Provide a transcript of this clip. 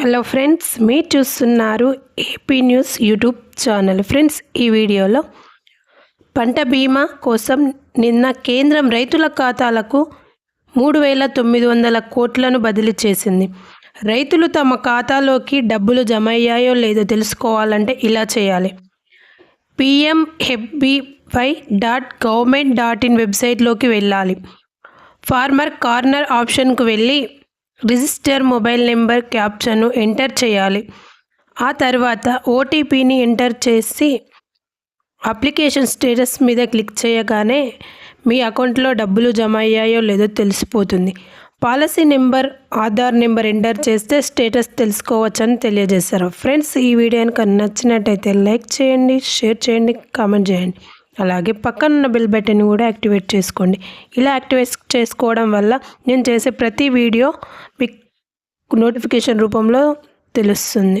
Hello friends మీరు చూస్తున్నారు AP news YouTube channel. Friends ఈ వీడియోలో పంట బీమా కోసం నిన్న కేంద్రం రైతుల ఖాతాలకు మూడు వేల తొమ్మిది వందల కోట్లను బదిలీ చేసింది. రైతులు తమ ఖాతాలోకి డబ్బులు జమ అయ్యాయో లేదో తెలుసుకోవాలంటే ఇలా చేయాలి. PMFBY dot government dot in వెబ్సైట్లోకి వెళ్ళాలి. ఫార్మర్ కార్నర్ ఆప్షన్కు వెళ్ళి రిజిస్టర్ మొబైల్ నెంబర్ క్యాప్చర్ను ఎంటర్ చేయాలి. ఆ తర్వాత ఓటీపీని ఎంటర్ చేసి అప్లికేషన్ స్టేటస్ మీద క్లిక్ చేయగానే మీ అకౌంట్లో డబ్బులు జమ అయ్యాయో లేదో తెలిసిపోతుంది. Policy number Aadhaar number enter చేస్తే స్టేటస్ తెలుసుకోవచ్చని తెలియజేశారు. ఫ్రెండ్స్ ఈ వీడియో కనుక నచ్చినట్టయితే లైక్ చేయండి షేర్ చేయండి కామెంట్ చేయండి. అలాగే పక్కన ఉన్న బెల్ బటన్ కూడా యాక్టివేట్ చేసుకోండి. ఇలా యాక్టివేట్ చేసుకోవడం వల్ల నేను చేసే ప్రతి వీడియో మీకు నోటిఫికేషన్ రూపంలో తెలుస్తుంది.